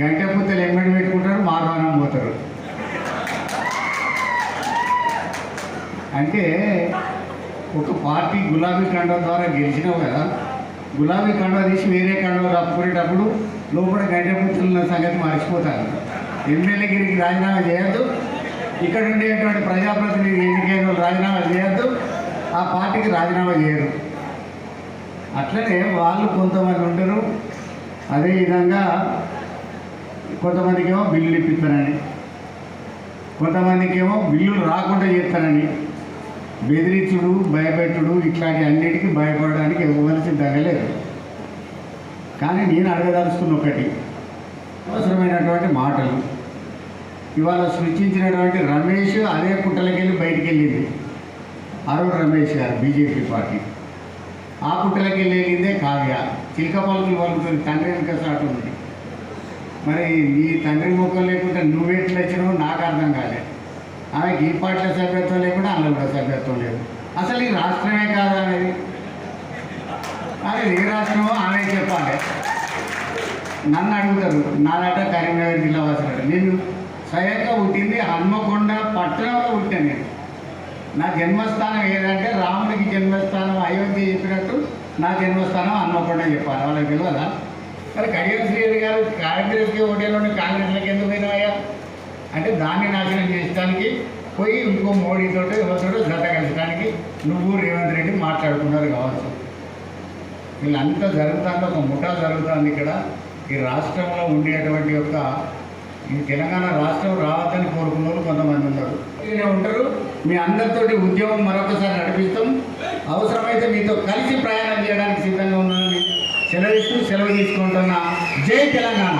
గంట పుత్తలు ఎంగడి పెట్టుకుంటారు మార్వానం పోతారు. అంటే ఒక పార్టీ గులాబీ కండ ద్వారా గెలిచినావు కదా గులాబీ కండ తీసి వేరే కండ రప్పుకునేటప్పుడు లోపల గంట పుత్తలు ఉన్న సంగతి మర్చిపోతారు. ఎమ్మెల్యేగిరికి రాజీనామా చేయొద్దు ఇక్కడ ఉండేటువంటి ప్రజాప్రతినిధి ఎన్నికైన వాళ్ళు రాజీనామా చేయొద్దు ఆ పార్టీకి రాజీనామా చేయరు. అట్లనే వాళ్ళు కొంతమంది ఉంటారు అదేవిధంగా కొంతమందికి ఏమో బిల్లులు ఇప్పిస్తానని కొంతమందికి ఏమో బిల్లులు రాకుండా చేస్తానని బెదిరించుడు భయపెట్టుడు ఇట్లాంటి అన్నిటికీ భయపడడానికి ఎవరు సిద్ధంగా లేదు కానీ నేను అడగదలుచుకున్న ఒకటి అవసరమైనటువంటి మాటలు. ఇవాళ సృష్టించినటువంటి రమేష్ అదే పుట్టలకి వెళ్ళి బయటికి వెళ్ళింది అరుణ్ రమేష్ గారు బీజేపీ పార్టీ. ఆ పుట్టలకి వెళ్ళిందే కావ్య. చిలక పలుకులు పలుకుతుంది తండ్రి వెనుక సాటు ఉంది. మరి ఈ తండ్రి ముఖం లేకుండా నువ్వెట్లు వచ్చినావు నాకు అర్థం కాలేదు ఆమెకి ఈ పాటల సభ్యత్వం లేకుండా అందులో కూడా సభ్యత్వం లేదు. అసలు ఈ రాష్ట్రమే కాదు అనేది? అది ఏ రాష్ట్రమో ఆమె చెప్పాలి. నన్ను అడుగుతారు నాదట కరీంనగర్ జిల్లా వాసులు నేను స్వయంగా పుట్టింది హన్మకొండ పట్టణంలో పుట్టాను నేను. నా జన్మస్థానం ఏదంటే రాముడికి జన్మస్థానం అయోధ్య నాకు నా జన్మస్థానం హన్మకొండ చెప్పాలి. వాళ్ళకి తెలియదా మరి కడియం శ్రీహరి గారు కాంగ్రెస్కి ఓటేలోని కాంగ్రెస్లకు ఎందుకు పోయినాయా అంటే దాన్ని నాశనం చేయడానికి పోయి ఇంకో మోడీతో ఎవరితోటో జత కలిసడానికి నువ్వు రేవంత్ రెడ్డి మాట్లాడుకున్నారు కావచ్చు. వీళ్ళంతా జరుగుతుంది ఒక ముఠా జరుగుతుంది ఇక్కడ. ఈ రాష్ట్రంలో ఉండేటువంటి యొక్క ఈ తెలంగాణ రాష్ట్రం రావద్దని కోరుకున్న వాళ్ళు కొంతమంది ఉన్నారు. ఈయన ఉంటారు. మీ అందరితోటి ఉద్యమం మరొకసారి నడిపిస్తాం. అవసరమైతే మీతో కలిసి ప్రయాణం సెలవిస్తూ సెలవు తీసుకుంటున్న జై తెలంగాణ.